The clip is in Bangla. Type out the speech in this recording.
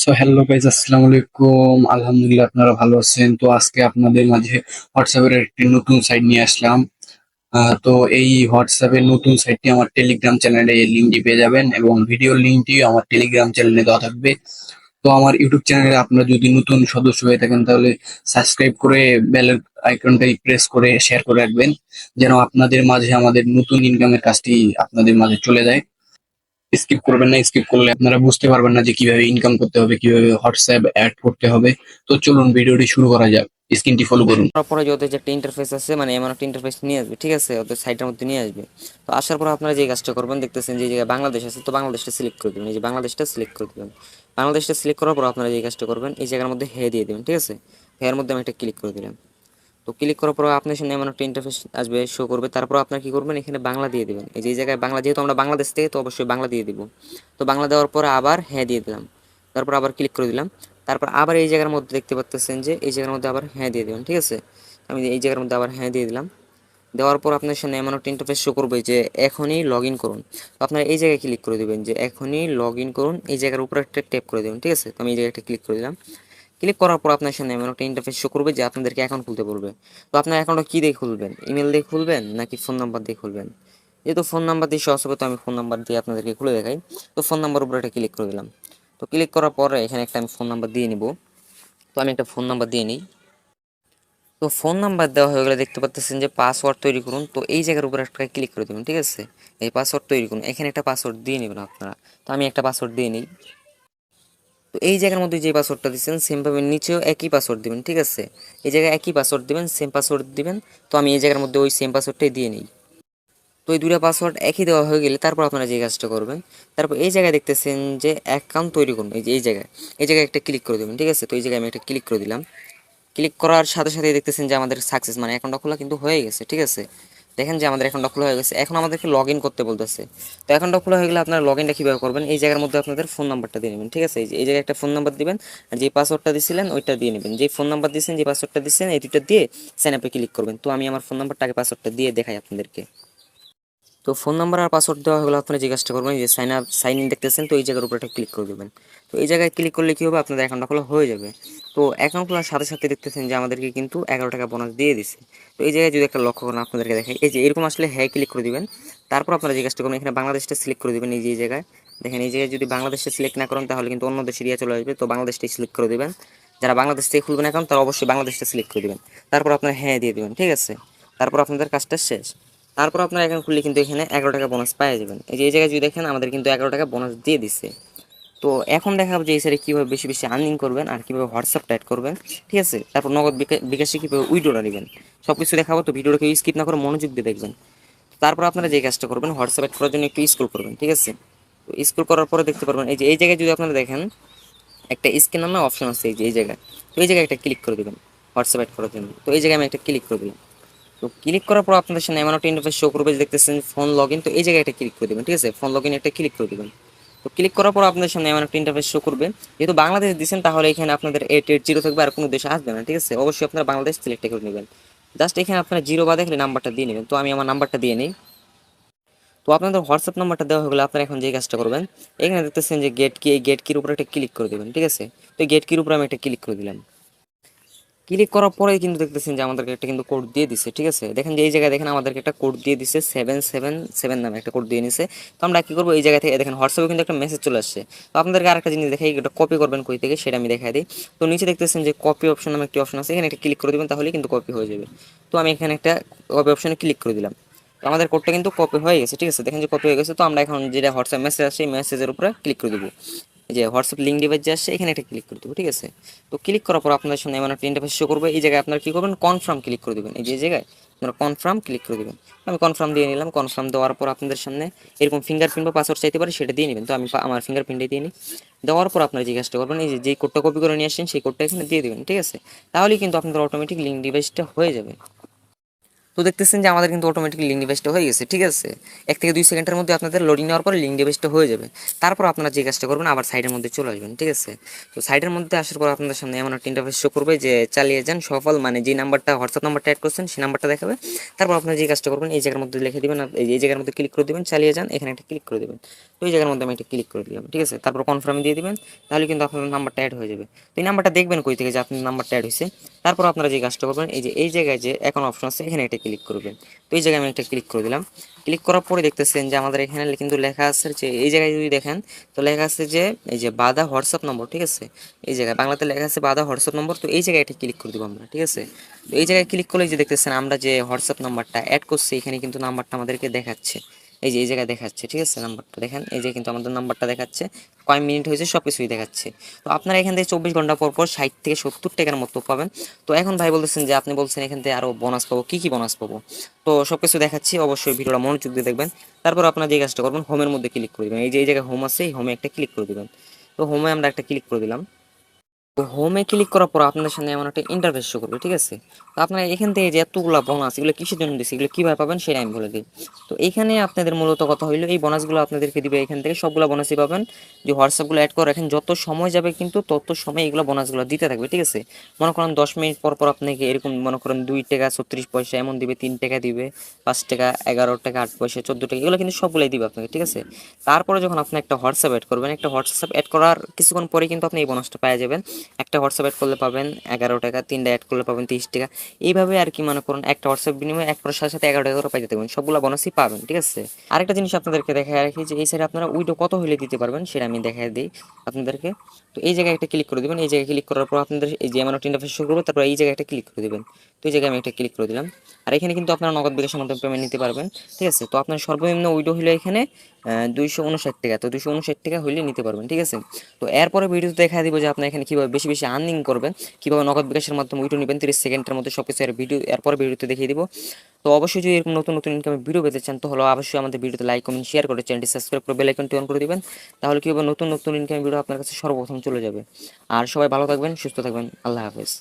সো হ্যালো গাইজ আসসালামু আলাইকুম। আলহামদুলিল্লাহ, আপনারা ভালো আছেন? তো আজকে আপনাদের মাঝে হোয়াটসঅ্যাপের একটি নতুন সাইট নিয়ে আসলাম। তো এই হোয়াটসঅ্যাপের নতুন সাইটটি আমার টেলিগ্রাম চ্যানেলে লিঙ্কটি পেয়ে যাবেন এবং ভিডিও লিঙ্কটি আমার টেলিগ্রাম চ্যানেলে দেওয়া থাকবে। তো আমার ইউটিউব চ্যানেলে আপনারা যদি নতুন সদস্য হয়ে থাকেন, তাহলে সাবস্ক্রাইব করে বেলের আইকনটাই প্রেস করে শেয়ার করে রাখবেন, যেন আপনাদের মাঝে আমাদের নতুন ইনকামের কাজটি আপনাদের মাঝে চলে যায়। স্কিপ করবেন না স্কিপ করলে আপনারা বুঝতে পারবেন না যে কীভাবে ইনকাম করতে হবে, কীভাবে হোয়াটসঅ্যাপ অ্যাড করতে হবে। তো চলুন ভিডিওটি শুরু করা যাক। স্ক্রিনটি ফলো করুন। তারপরে যে ওদের যে একটা ইন্টারফেস আছে মানে এমন একটা ইন্টারফেস নিয়ে আসবে, ঠিক আছে? ওদের সাইটের মধ্যে নিয়ে আসবে। তো আসার পর আপনারা যে কাজটা করবেন, দেখতেছেন যে জায়গায় বাংলাদেশ আছে, তো বাংলাদেশটা সিলেক্ট করে দেবেন। এই যে বাংলাদেশটা সিলেক্ট করে দেবেন। বাংলাদেশটা সিলেক্ট করার পর আপনারা যে কাজটা করবেন, এই জায়গার মধ্যে হে দিয়ে দেবেন, ঠিক আছে? হেয়ার মধ্যে আমি একটা ক্লিক করে দিলাম। তো ক্লিক করার পর আপনার সামনে এমন একটা ইন্টারফেস আসবে শো করবে। তারপর আপনার কি করবেন? এখানে বাংলা দিয়ে দেবেন। এই যে জায়গায় বাংলা, যেহেতু আমরা বাংলাদেশ থেকে, তো অবশ্যই বাংলা দিয়ে দিব। তো বাংলা দেওয়ার পর আবার হ্যাঁ দিয়ে দিলাম। তারপর আবার ক্লিক করে দিলাম। তারপর আবার এই জায়গার মধ্যে দেখতে পাচ্তেছেন যে, এই জায়গার মধ্যে আবার হ্যাঁ দিয়ে দেবেন ঠিক আছে? আমি এই জায়গার মধ্যে আবার হ্যাঁ দিয়ে দিলাম। দেওয়ার পর আপনার সামনে এমন একটা ইন্টারফেস শো করবে যে, এখনই লগ ইন করুন। তো আপনারা এই জায়গায় ক্লিক করে দেবেন যে, এখনই লগ ইন করুন। এই জায়গার উপরে একটা ট্যাপ করে দেবেন, ঠিক আছে? তো আমি এই জায়গায় একটা ক্লিক করে দিলাম। ক্লিক করার পর আপনার সামনে এমন একটা ইন্টারফেস শো করবে যে আপনাদেরকে অ্যাকাউন্ট খুলতে বলবে। তো আপনার অ্যাকাউন্টটা কী দিয়ে খুলবেন? ইমেল দিয়ে খুলবেন নাকি ফোন নাম্বার দিয়ে খুলবেন? যেহেতু ফোন নাম্বার দিয়ে সহজ হবে তো আমি ফোন নাম্বার দিয়ে আপনাদেরকে খুলে দেখাই। তো ফোন নাম্বার উপরে একটা ক্লিক করে দিলাম। তো ক্লিক করার পরে এখানে একটা আমি ফোন নাম্বার দিয়ে নিব। তো আমি একটা ফোন নাম্বার দিয়ে নিই। তো ফোন নাম্বার দেওয়া হয়ে গেলে দেখতে পাচ্ছেন যে পাসওয়ার্ড তৈরি করুন। তো এই জায়গার উপরে একটা ক্লিক করে দেবেন, ঠিক আছে? এই পাসওয়ার্ড তৈরি করুন। এখানে একটা পাসওয়ার্ড দিয়ে নেবেন আপনারা। তো আমি একটা পাসওয়ার্ড দিয়ে নিই। তো এই জায়গার মধ্যে যে পাসওয়ার্ডটা দিচ্ছেন সেমভাবে নিচেও একই পাসওয়ার্ড দিবেন, ঠিক আছে? এই জায়গায় একই পাসওয়ার্ড দিবেন সেম পাসওয়ার্ড দিবেন। তো আমি এই জায়গার মধ্যে ওই সেম পাসওয়ার্ডটাই দিয়ে নিই। তো এই দুটা পাসওয়ার্ড একই দেওয়া হয়ে গেলে তারপর আপনারা যে কাজটা করবেন, তারপর এই জায়গায় দেখতেছেন যে অ্যাকাউন্ট তৈরি করুন। এই যে, এই জায়গায় এই জায়গায় একটা ক্লিক করে দেবেন, ঠিক আছে? তো এই জায়গায় আমি একটা ক্লিক করে দিলাম। ক্লিক করার সাথে সাথে দেখতেছেন যে আমাদের সাকসেস মানে অ্যাকাউন্টটা খোলা কিন্তু হয়ে গেছে, ঠিক আছে? দেখেন যে আমাদের অ্যাকাউন্টটা খোলা হয়ে গেছে। এখন আমাদেরকে লগ করতে বলতেছে। তো অ্যাকাউন্টটা খোলা হয়ে গেলে আপনারা লগ ইনটা কীভাবে করবেন? এই জায়গার মধ্যে আপনাদের ফোন নাম্বারটা দিয়ে নেবেন, ঠিক আছে? এই জায়গায় একটা ফোন নাম্বার দিবেন যে পাসওয়ার্ডটা দিয়েছিলেন ওইটা দিয়ে নেবেন। যে ফোন নাম্বার দিয়েছেন যে পাসওয়ার্ডটা দিয়েছেন এই দুটো দিয়ে সাইন আপে ক্লিক করবেন। তো আমি আমার ফোন নাম্বারটাকে পাসওয়ার্ডটা দিয়ে দেখাই আপনাদেরকে। তো ফোন নাম্বার আর পাসওয়ার্ড দেওয়া হলে যে কাজটা করবেন যে সাইন আপ সাইন ইন দেখতেছেন, তো এই জায়গার উপরে একটা ক্লিক করে দেবেন। তো এই জায়গায় ক্লিক করলে কী হবে? আপনাদের অ্যাকাউন্টটা খোলা হয়ে যাবে। তো অ্যাকাউন্ট খোলার সাথে সাথে দেখতেছেন যে আমাদেরকে কিন্তু এগারো টাকা বোনাস দিয়ে দিছে। তো এই জায়গায় যদি একটা লক্ষ্য করেন আপনাদেরকে দেখাই, এই যে এরকম আসলে হ্যাঁ ক্লিক করে দিবেন। তারপর আপনারা কাজটা করবেন, এখানে বাংলাদেশটা সিলেক্ট করে দেবেন এই যে জায়গায়। দেখেন এই জায়গায় যদি বাংলাদেশটা সিলেক্ট না করেন, তাহলে কিন্তু অন্য দেশের ইয়ে চলে আসবে। তো বাংলাদেশটাই সিলেক্ট করে দেবেন। যারা বাংলাদেশ থেকে খুলবেন অ্যাকাউন্ট তারা অবশ্যই বাংলাদেশটা সিলেক্ট করে দেবেন। তারপর আপনারা হ্যাঁ দিয়ে দেবেন, ঠিক আছে? তারপর আপনাদের কাজটা শেষ। তারপর আপনার অ্যাকাউন্ট খুললে কিন্তু এখানে এগারো টাকা বোনাস পাওয়া যাবেন। এই যে, এই জায়গায় যদি দেখেন, আমাদের কিন্তু এগারো টাকা বোনাস দিয়ে দিচ্ছে তো এখন দেখাবো যে এই সাইডে কীভাবে বেশি বেশি আর্নিং করবেন আর কীভাবে হোয়াটসঅ্যাপ অ্যাড করবেন। ঠিক আছে? তারপর নগদ বিকা- বিকাশে কীভাবে উইড্রোটা নেবেন। সব কিছু দেখাবো, তো ভিডিওটা কেউ স্কিপ না করে মনোযোগ দিয়ে দেখবেন। তারপর আপনারা যে কাজটা করবেন হোয়াটসঅ্যাপ অ্যাড করার জন্য একটু স্কুল করবেন, ঠিক আছে? তো স্কুল করার পরে দেখতে পারবেন, এই যে, এই জায়গায় যদি আপনারা দেখেন, একটা স্ক্যান নামে অপশন আছে, এই যে, এই জায়গায়। তো এই জায়গায় একটা ক্লিক করে দেবেন হোয়াটসঅ্যাপ অ্যাড করার জন্য। তো এই জায়গায় আমি একটা ক্লিক করে দিলাম। তো ক্লিক করার পর আপনাদের সামনে এমন একটা ইন্টারফেস শো করবে যে দেখতেছেন ফোন লগ ইন তো এই জায়গায় একটা ক্লিক করে দেবেন, ঠিক আছে? ফোন লগ ইন একটা ক্লিক করে দেবেন। তো ক্লিক করার পর আপনাদের সামনে এমন একটা ইন্টারফেস শো করবে। যেহেতু বাংলাদেশ দিচ্ছেন তাহলে এখানে আপনাদের এইট এইট জিরো থাকবে আর কোনো দেশে আসবে না, ঠিক আছে? অবশ্যই আপনারা বাংলাদেশ সিলেক্ট করে নেবেন। জাস্ট এখানে আপনারা জিরো বা দেখলে নাম্বারটা দিয়ে নেবেন। তো আমি আমার নাম্বারটা দিয়ে নিই। তো আপনাদের হোয়াটসঅ্যাপ নাম্বারটা দেওয়া হয়ে গেলে আপনারা এখন যে কাজটা করবেন, এখানে দেখতেছেন যে গেট কি এই গেট কির উপরে একটা ক্লিক করে দেবেন, ঠিক আছে? তো গেট কির উপরে আমি একটা ক্লিক করে দিলাম। ক্লিক করার পরে কিন্তু দেখতেছেন যে আমাদেরকে একটা কিন্তু কোড দিয়ে দিছে, ঠিক আছে? দেখেন যে এই জায়গায় দেখেন আমাদেরকে একটা কোড দিয়ে দিছে সেভেন সেভেন সেভেন নামে একটা কোড দিয়ে নিছে। তো আমরা কী করব? এই জায়গা থেকে দেখেন হোয়াটসঅ্যাপে কিন্তু একটা মেসেজ চলে আসছে। তো আপনাদেরকে আরেকটা জিনিস দেখাই, এটা কপি করবেন কই থেকে সেটা আমি দেখাই দিই। তো নিচে দেখতেছেন যে কপি অপশন নামে একটি অপশন আছে, এখানে একটা ক্লিক করে দেবেন তাহলে কিন্তু কপি হয়ে যাবে। তো আমি এখানে একটা কপি অপশনে ক্লিক করে দিলাম। আমাদের কোডটা কিন্তু কপি হয়ে গেছে, ঠিক আছে? দেখেন যে কপি হয়ে গেছে, তো আমরা এখন যেটা হোয়াটসঅ্যাপ মেসেজ আসছে এই মেসেজের উপরে ক্লিক করে দেবো। যে হোয়াটসঅ্যাপ লিঙ্ক ডিভাইস যে আসছে এখানে একটা ক্লিক করে দেবো, ঠিক আছে? তো ক্লিক করার পর আপনাদের সামনে এমন একটা ইন্টারফেস শো করবে, এই জায়গায় আপনারা কী করবেন? কনফার্ম ক্লিক করে দেবেন। এই যে জায়গায় আপনারা কনফার্ম ক্লিক করে দেবেন। আমি কনফার্ম দিয়ে নিলাম কনফার্ম দেওয়ার পর আপনাদের সামনে এরকম ফিঙ্গারপ্রিন্ট বা পাসওয়ার্ড চাইতে পারে, সেটা দিয়ে নেবেন। তো আমি আমার ফিঙ্গারপ্রিন্টে দিয়ে নিই। দেওয়ার পর আপনারা কাজটা করবেন, এই যে যেই কোডটা কপি করে নিয়ে আসছেন, সেই কোডটা এখানে দিয়ে দেবেন, ঠিক আছে? তাহলেই কিন্তু আপনাদের অটোমেটিক লিঙ্ক ডিভাইসটা হয়ে যাবে। তো দেখতেছেন যে আমাদের কিন্তু অটোমেটিক লিঙ্ক ডিভাইসটা হয়ে গেছে, ঠিক আছে? এক থেকে দুই সেকেন্ডের মধ্যে আপনাদের লোডিং নেওয়ার পরে লিঙ্ক ডিভাইসটা হয়ে যাবে। তারপর আপনারা যে কাজটা করবেন, আবার সাইডের মধ্যে চলে আসবেন, ঠিক আছে? তো সাইডের মধ্যে আসার পর আপনাদের সামনে এমন একটা ইন্টারফেস শো করবে যে চালিয়ে যান সফল মানে যে নাম্বারটা হোয়াটসঅ্যাপ নাম্বারটা অ্যাড করছেন, সেই নাম্বারটা দেখাবে। তারপর আপনারা যে কাজটা করবেন, এই জায়গার মধ্যে লিখে দিবেন, এই জায়গার মধ্যে ক্লিক করে দেবেন, চালিয়ে যান, এখানে একটা ক্লিক করে দেবেন। তো এই জায়গার মধ্যে আমি একটা ক্লিক করে দিলাম, ঠিক আছে? তারপর কনফার্ম দিয়ে দেবেন, তাহলে কিন্তু আপনার নাম্বারটা অ্যাড হয়ে যাবে। তো এই নাম্বারটা দেখবেন কই থেকে যে আপনার নাম্বারটা অ্যাড হয়েছে? তারপর আপনারা যে কাজটা করবেন, এই যে, এই জায়গায় যে এখন অপশন আছে, এখানে একটা ক্লিক করবেন। তো এই জায়গায় আমি একটা ক্লিক করে দিলাম। ক্লিক করার পরে দেখতেছেন যে আমাদের এখানে কিন্তু লেখা আছে যে, এই জায়গায় যদি দেখেন, তো লেখা আছে যে, এই যে বাধা হোয়াটসঅ্যাপ নম্বর, ঠিক আছে? এই জায়গায়, বাংলাতে লেখা আছে বাধা হোয়াটসঅ্যাপ নম্বর, তো এই জায়গায় এটা ক্লিক করে দেবো আমরা, ঠিক আছে? তো এই জায়গায় ক্লিক করলে যে দেখতেছেন, আমরা যে হোয়াটসঅ্যাপ নম্বরটা অ্যাড করছি, এখানে কিন্তু নাম্বারটা আমাদেরকে দেখাচ্ছে। এই যে, এই জায়গায় দেখাচ্ছে, ঠিক আছে, নাম্বারটা দেখেন, এই যে কিন্তু আমাদের নাম্বারটা দেখাচ্ছে কয় মিনিট হয়েছে সব কিছুই দেখাচ্ছে। তো আপনারা এখান থেকে চব্বিশ ঘণ্টা পর পর ষাট থেকে সত্তর টাকার মতো পাবেন। তো এখন ভাই বলতেছেন যে, আপনি বলছেন এখান থেকে আরও বোনাস পাবো, কী কী বোনাস পাবো? তো সব কিছু দেখাচ্ছি, অবশ্যই ভিডিওটা মনোযোগ দিয়ে দেখবেন। তারপর আপনারা যে কাজটা করবেন হোমের মধ্যে ক্লিক করে দেবেন। এই যে, এই জায়গায় হোম আছে, এই হোমে একটা ক্লিক করে দেবেন। তো হোমে আমরা একটা ক্লিক করে দিলাম। তো হোমে ক্লিক করার পর আপনাদের সামনে এমন একটা ইন্টারফেস শো করবে, ঠিক আছে? তো আপনারা এখান থেকে যে এতগুলো বোনাস এগুলো কিসের জন্য দিচ্ছে এগুলো কীভাবে পাবেন সেটা আমি বলে দিই। তো এখানে আপনাদের মূলত কথা হইল, এই বোনাসগুলো আপনাদেরকে দিবে এখান থেকে, সবগুলো বোনাসই পাবেন। যে হোয়াটসঅ্যাপগুলো অ্যাড করে রাখেন, যত সময় যাবে কিন্তু তত সময় এগুলো বোনাসগুলো দিতে থাকবে, ঠিক আছে? মনে করেন দশ মিনিট পর পর আপনাকে এরকম মনে করেন দুই টাকা, ছত্রিশ পয়সা এমন দিবে, তিন টাকা দিবে, পাঁচ টাকা, এগারো টাকা, আট পয়সা, চোদ্দ টাকা, এগুলো কিন্তু সবগুলোই দিবে আপনাকে, ঠিক আছে? তারপরে যখন আপনি একটা হোয়াটসঅ্যাপ অ্যাড করবেন, একটা হোয়াটসঅ্যাপ অ্যাড করার কিছুক্ষণ পরে কিন্তু আপনি এই বোনাসটা পেয়ে যাবেন। একটা হোয়াটসঅ্যাপ অ্যাড করলে পাবেন এগারো টাকা, তিনটা অ্যাড করলে পাবেন তিরিশ টাকা। এইভাবে আর কি মনে করুন, একটা হোয়াটসঅ্যাপ বিনিময়ে এক করার সাথে সাথে এগারো টাকা করে পাইতে থাকবেন সবগুলো বোনাসই পাবেন, ঠিক আছে? আরেকটা জিনিস আপনাদেরকে দেখা রাখি যে, এই সাইডে আপনারা উইডো কত হলে দিতে পারবেন সেটা আমি দেখাই দিই আপনাদেরকে। তো এই জায়গায় একটা ক্লিক করে দেবেন, এই জায়গায় ক্লিক করার পর আপনাদের এই যে আমার ইন্টারফেস শুরু করব, তারপর এই জায়গায় একটা ক্লিক করে দেবেন। তো এই জায়গায় আমি একটা ক্লিক করে দিলাম। আর এখানে কিন্তু আপনারা নগদ বিকাশের মাধ্যমে পেমেন্ট নিতে পারবেন, ঠিক আছে? তো আপনার সর্বনিম্ন উইডো হলে এখানে দুইশো উনষাট টাকা। তো দুইশো উনষাট টাকা হইলে নিতে পারবেন, ঠিক আছে? তো এরপরে ভিডিওতে দেখা দিব যে আপনি এখানে কীভাবে বেশি বেশি আর্নিং করবেন। কীভাবে নগদ বিকাশের মাধ্যমে উইডো নেবেন, তিরিশ সেকেন্ডের মধ্যে সব কিছু এর ভিডিও এরপর ভিডিওতে দেখিয়ে দিব। তো অবশ্যই যদি এরকম নতুন নতুন ইনকামের ভিডিও পেতে চান, তাহলে হলো অবশ্যই আমাদের ভিডিওতে লাইক কমেন্ট শেয়ার করে চ্যানেলটি সাবস্ক্রাইব করে বেল আইকনটি অন করে দেবেন। তাহলে কীভাবে নতুন নতুন ইনকামের ভিডিও আপনার কাছে সর্বপ্রথম চলে যাবে। আর সবাই ভালো থাকবেন, সুস্থ থাকবেন। আল্লাহ হাফেজ।